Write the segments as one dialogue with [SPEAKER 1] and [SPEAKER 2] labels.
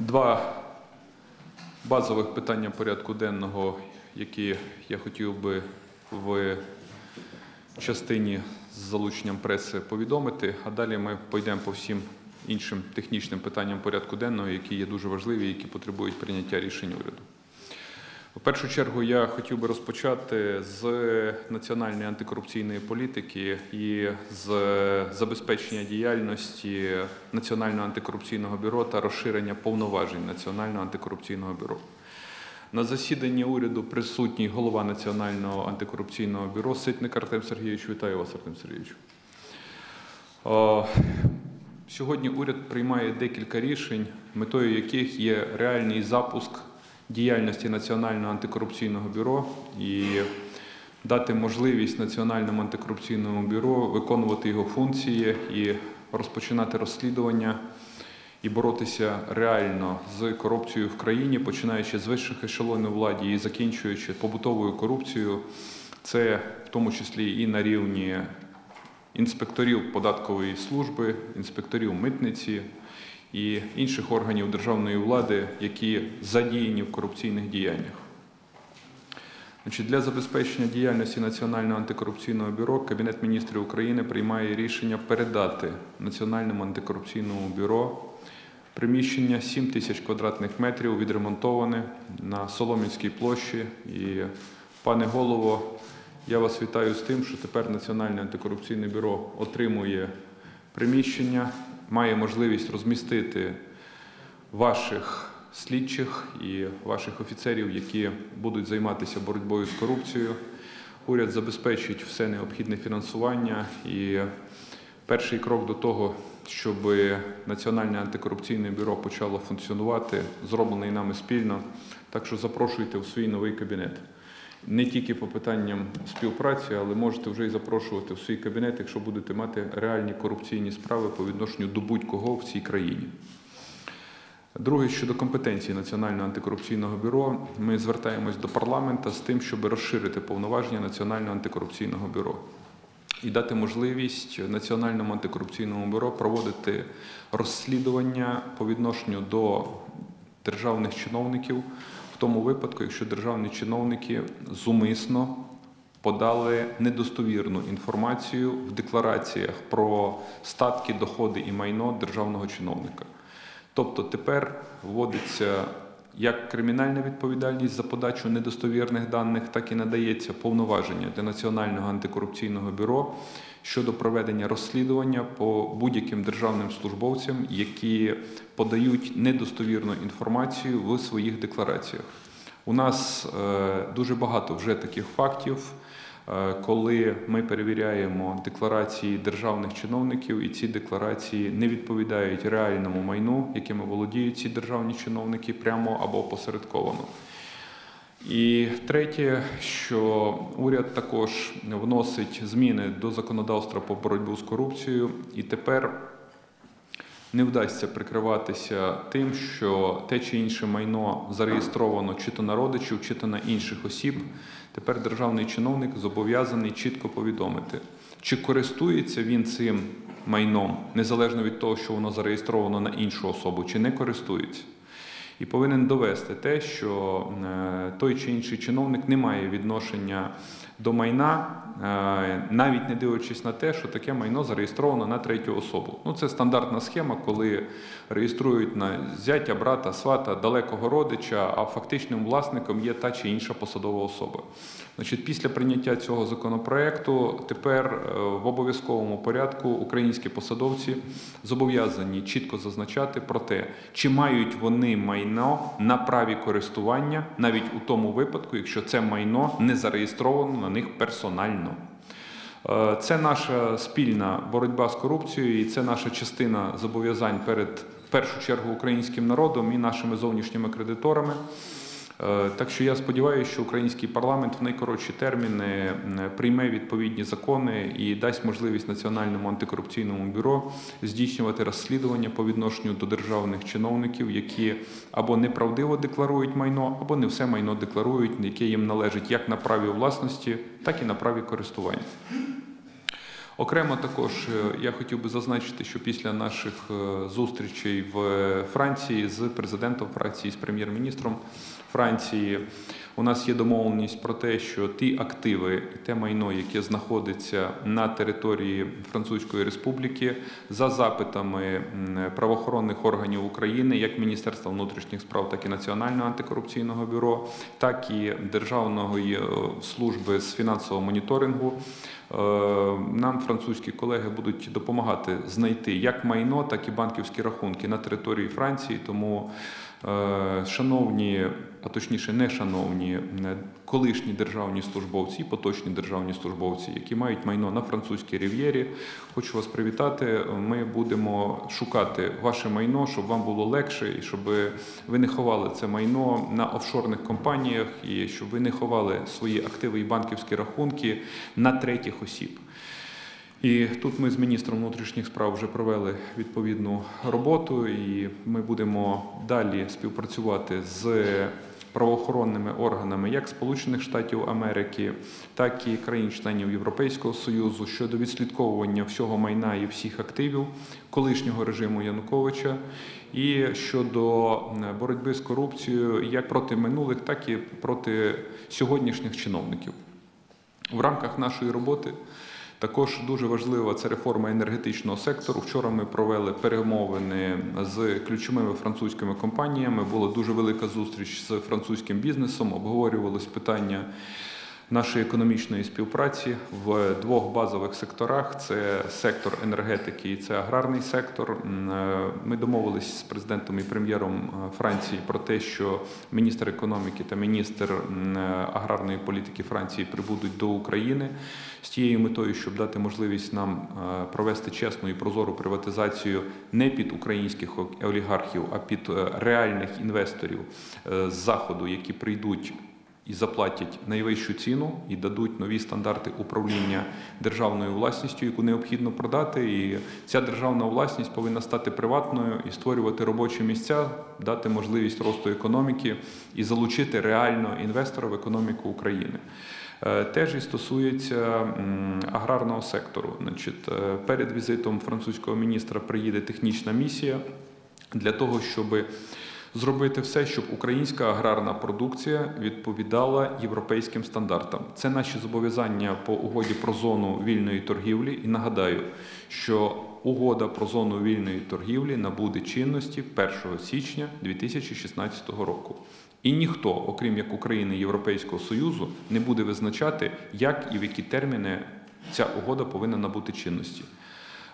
[SPEAKER 1] Два базових питання порядку денного, які я хотів би в частині з залученням преси повідомити, а далі ми пойдемо по всім іншим технічним питанням порядку денного, які є дуже важливі, які потребують прийняття рішень уряду. В першу чергу я хотів би розпочати з національної антикорупційної політики і з забезпечення діяльності Національного антикорупційного бюро та розширення повноважень Національного антикорупційного бюро. На засіданні уряду присутній голова Національного антикорупційного бюро Ситник Артем Сергійович. Вітаю вас, Артем Сергійович. Сьогодні уряд приймає декілька рішень, метою яких є реальний запуск діяльності Національного антикорупційного бюро і дати можливість Національному антикорупційному бюро виконувати його функції і розпочинати розслідування і боротися реально з корупцією в країні, починаючи з вищих ешелонів владі і закінчуючи побутовою корупцією. Це в тому числі і на рівні інспекторів податкової служби, інспекторів митниці і інших органів державної влади, які задіяні в корупційних діяннях. Для забезпечення діяльності Національного антикорупційного бюро Кабінет міністрів України приймає рішення передати Національному антикорупційному бюро приміщення 7 тисяч квадратних метрів відремонтоване на Соломінській площі. І, пане голово, я вас вітаю з тим, що тепер Національне антикорупційне бюро отримує приміщення, має можливість розмістити ваших слідчих і ваших офіцерів, які будуть займатися боротьбою з корупцією. Уряд забезпечить все необхідне фінансування і перший крок до того, щоб Національне антикорупційне бюро почало функціонувати, зроблений нами спільно. Так що запрошуйте в свій новий кабінет. Не тільки по питанням співпраці, але можете вже і запрошувати в свій кабінет, якщо будете мати реальні корупційні справи по відношенню до будь-кого в цій країні. Друге, щодо компетенції Національного антикорупційного бюро, ми звертаємось до парламента з тим, щоб розширити повноваження Національного антикорупційного бюро і дати можливість Національному антикорупційному бюро проводити розслідування по відношенню до державних чиновників тому випадку, якщо державні чиновники зумисно подали недостовірну інформацію в деклараціях про статки, доходи і майно державного чиновника. Тобто тепер вводиться як кримінальна відповідальність за подачу недостовірних даних, так і надається повноваження для Національного антикорупційного бюро щодо проведення розслідування по будь-яким державним службовцям, які подають недостовірну інформацію в своїх деклараціях. У нас е, дуже багато вже таких фактів. Е, коли ми перевіряємо декларації державних чиновників, і ці декларації не відповідають реальному майну, якими володіють ці державні чиновники прямо або посередковано. І третє, що уряд також вносить зміни до законодавства по боротьбу з корупцією, і тепер не вдасться прикриватися тим, що те чи інше майно зареєстровано чи то на родичів, чи то на інших осіб. Тепер державний чиновник зобов'язаний чітко повідомити, чи користується він цим майном, незалежно від того, що воно зареєстровано на іншу особу, чи не користується. І повинен довести те, що е, той чи інший чиновник не має відношення до майна, навіть не дивлячись на те, що таке майно зареєстровано на третю особу. Ну, Це стандартна схема, коли реєструють на зятя, брата, свата, далекого родича, а фактичним власником є та чи інша посадова особа. Значить, Після прийняття цього законопроекту тепер е, в обов'язковому порядку українські посадовці зобов'язані чітко зазначати про те, чи мають вони майно на праві користування навіть у тому випадку, якщо це майно не зареєстровано на них персонально. Е, це наша спільна боротьба з корупцією, і це наша частина зобов'язань перед в першу чергу українським народом і нашими зовнішніми кредиторами. Е, так що я сподіваюся, що український парламент в найкоротші терміни прийме відповідні закони і дасть можливість Національному антикорупційному бюро здійснювати розслідування по відношенню до державних чиновників, які або неправдиво декларують майно, або не все майно декларують, яке їм належить як на праві власності, так і на праві користування. Окремо також е, я хотів би зазначити, що після наших е, зустрічей в Франції з президентом Франції, з прем'єр-міністром Франції, у нас є домовленість про те, що ті активи те майно, яке знаходиться на території Французької Республіки, за запитами правоохоронних органів України, як Міністерства внутрішніх справ, так і Національного антикорупційного бюро, так і Державної е, служби з фінансового моніторингу. Е, Нам французькі колеги будуть допомагати знайти як майно, так і банківські рахунки на території Франції. Тому, шановні, а точніше, не шановні, е, колишні державні службовці, поточні державні службовці, які мають майно на французькій рів'єрі, хочу вас привітати. Ми будемо шукати ваше майно, щоб вам було легше і щоб ви не ховали це майно на офшорних компаніях, і щоб ви не ховали свої активи і банківські рахунки на третіх осіб. І тут ми з міністром внутрішніх справ вже провели відповідну роботу, і ми будемо далі співпрацювати з правоохоронними органами як Сполучених Штатів Америки, так і країн-членів Європейського Союзу щодо відслідковування всього майна і всіх активів колишнього режиму Януковича, і щодо е, боротьби з корупцією як проти минулих, так і проти сьогоднішніх чиновників. В рамках нашої роботи також дуже важлива це реформа енергетичного сектору. Вчора ми провели перемовини з ключовими французькими компаніями. Була дуже велика зустріч з французьким бізнесом. Обговорювалось питання нашої економічної співпраці в двох базових секторах: це сектор енергетики і це аграрний сектор. Е, Ми домовились з президентом і прем'єром е, Франції про те, що міністр економіки та міністр е, аграрної політики Франції прибудуть до України з тією метою, щоб дати можливість нам провести чесну і прозору приватизацію не під українських олігархів, а під реальних інвесторів з заходу, які прийдуть і заплатять найвищу ціну і дадуть нові стандарти управління державною власністю, яку необхідно продати. І ця державна власність повинна стати приватною і створювати робочі місця, дати можливість росту економіки і залучити реально інвестора в економіку України. Е, Теж і стосується аграрного сектору. Значить, е, перед візитом французького міністра приїде технічна місія для того, щоб зробити все, щоб українська аграрна продукція відповідала європейським стандартам. Це наші зобов'язання по угоді про зону вільної торгівлі. І нагадаю, що угода про зону вільної торгівлі набуде чинності 1 січня 2016 року. І ніхто, окрім як України Європейського Союзу, не буде визначати, як і в які терміни ця угода повинна набути чинності.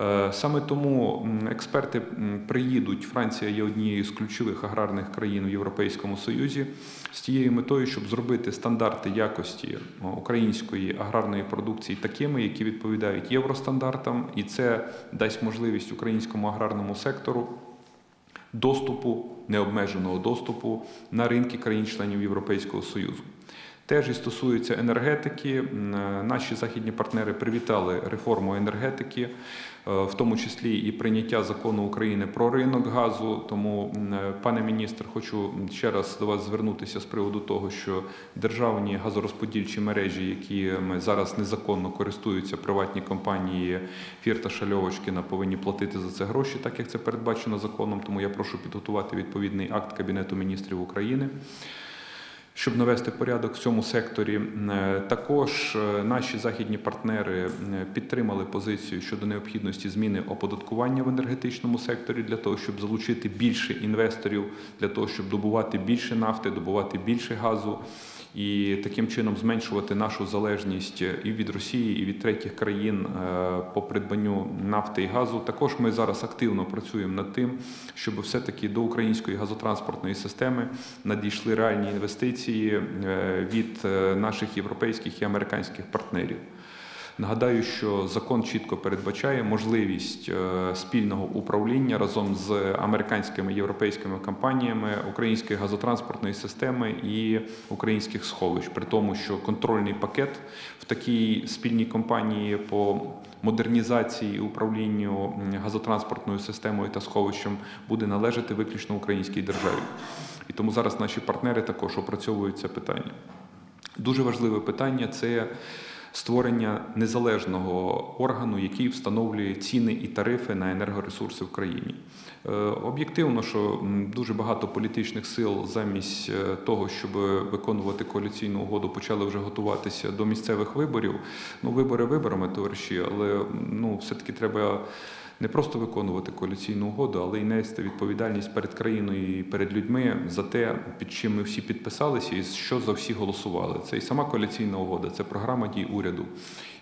[SPEAKER 1] Е, Саме тому експерти приїдуть. Франція є однією з ключових аграрних країн в Європейському Союзі з тією метою, щоб зробити стандарти якості української аграрної продукції такими, які відповідають євростандартам, і це дасть можливість українському аграрному сектору доступу, необмеженого доступу на ринки країн-членів Європейського Союзу. Теж і стосується енергетики. Е, Наші західні партнери привітали реформу енергетики, в тому числі і прийняття закону України про ринок газу. Тому, е, пане міністр, хочу ще раз до вас звернутися з приводу того, що державні газорозподільчі мережі, якими зараз незаконно користуються приватні компанії Фірташа Льовочкіна, повинні платити за це гроші, так як це передбачено законом. Тому я прошу підготувати відповідний акт Кабінету міністрів України щоб навести порядок в цьому секторі. Е, Також е, наші західні партнери е, підтримали позицію щодо необхідності зміни оподаткування в енергетичному секторі для того, щоб залучити більше інвесторів, для того, щоб добувати більше нафти, добувати більше газу. І таким чином зменшувати нашу залежність і від Росії, і від третіх країн е, по придбанню нафти і газу. Також ми зараз активно працюємо над тим, щоб все-таки до української газотранспортної системи надійшли реальні інвестиції е, від е, наших європейських і американських партнерів. Нагадаю, що закон чітко передбачає можливість е, спільного управління разом з американськими європейськими компаніями української газотранспортної системи і українських сховищ, при тому, що контрольний пакет в такій спільній компанії по модернізації і управлінню газотранспортною системою та сховищем буде належати виключно українській державі. І тому зараз наші партнери також опрацьовують це питання. Дуже важливе питання це створення незалежного органу, який встановлює ціни і тарифи на енергоресурси в країні. Е, Об'єктивно, що дуже багато політичних сил замість е, того, щоб виконувати коаліційну угоду, почали вже готуватися до місцевих виборів. Ну, вибори виборами, товариші, але ну, все-таки треба не просто виконувати коаліційну угоду, але й нести відповідальність перед країною і перед людьми за те, під чим ми всі підписалися і що за всі голосували. Це і сама коаліційна угода, це програма дій уряду.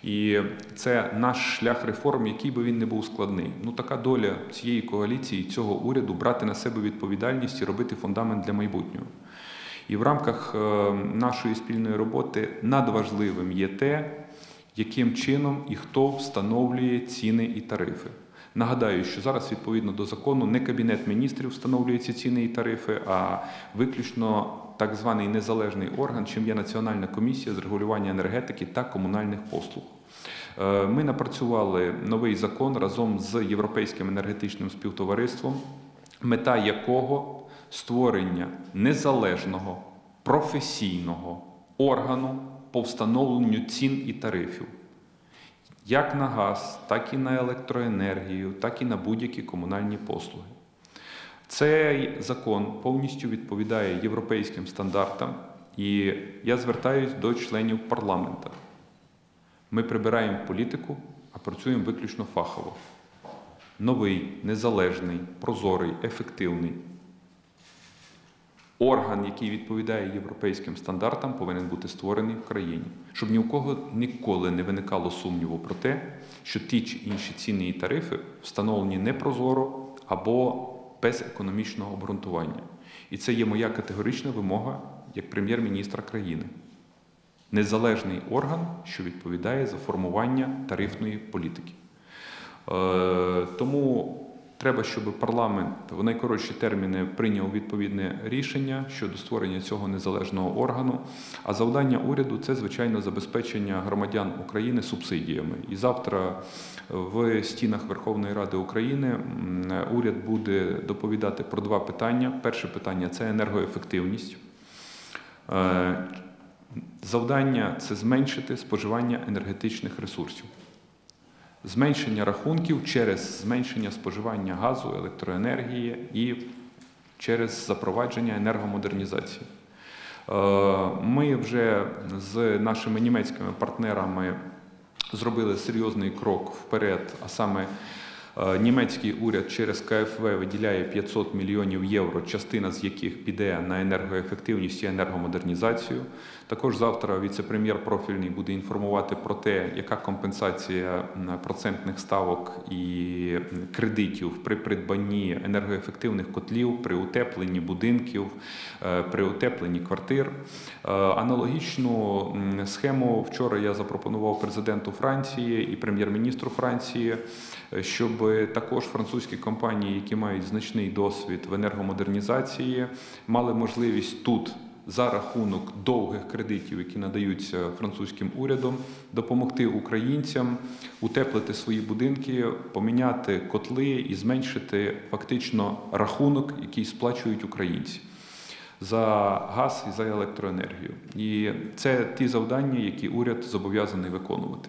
[SPEAKER 1] І це наш шлях реформ, який би він не був складний. Ну така доля цієї коаліції, цього уряду брати на себе відповідальність і робити фундамент для майбутнього. І в рамках е, нашої спільної роботи надважливим є те, яким чином і хто встановлює ціни і тарифи. Нагадаю, що зараз відповідно до закону не кабінет міністрів встановлює ці ціни і тарифи, а виключно так званий незалежний орган, чим є Національна комісія з регулювання енергетики та комунальних послуг. Е, Ми напрацювали новий закон разом з Європейським енергетичним співтовариством, мета якого створення незалежного професійного органу по встановленню цін і тарифів як на газ, так і на електроенергію, так і на будь-які комунальні послуги. Цей закон повністю відповідає європейським стандартам, і я звертаюсь до членів парламента. Ми прибираємо політику, а працюємо виключно фахово. Новий, незалежний, прозорий, ефективний орган, який відповідає європейським стандартам, повинен бути створений в країні, щоб ні у кого ніколи не виникало сумніву про те, що ті чи інші ціни і тарифи встановлені непрозоро або без економічного обґрунтування. І це є моя категорична вимога як прем'єр-міністра країни. Незалежний орган, що відповідає за формування тарифної політики. Е, Тому треба, щоб парламент в найкоротші терміни прийняв відповідне рішення щодо створення цього незалежного органу. А завдання уряду це, звичайно, забезпечення громадян України субсидіями. І завтра в стінах Верховної Ради України уряд буде доповідати про два питання. Перше питання це енергоефективність. Е, Завдання це зменшити споживання енергетичних ресурсів. Зменшення рахунків через зменшення споживання газу, електроенергії і через запровадження енергомодернізації. Е, Ми вже з нашими німецькими партнерами зробили серйозний крок вперед, а саме німецький уряд через КФВ виділяє 500 мільйонів євро, частина з яких піде на енергоефективність і енергомодернізацію. Також завтра віце-прем'єр профільний буде інформувати про те, яка компенсація процентних ставок і кредитів при придбанні енергоефективних котлів, при утепленні будинків, е, при утепленні квартир. Е, Аналогічну схему вчора я запропонував президенту Франції і прем'єр-міністру Франції, е, щоб також французькі компанії, які мають значний досвід в енергомодернізації, мали можливість тут за рахунок довгих кредитів, які надаються французьким урядом, допомогти українцям утеплити свої будинки, поміняти котли і зменшити фактично рахунок, який сплачують українці. За газ і за електроенергію, і це ті завдання, які уряд зобов'язаний виконувати.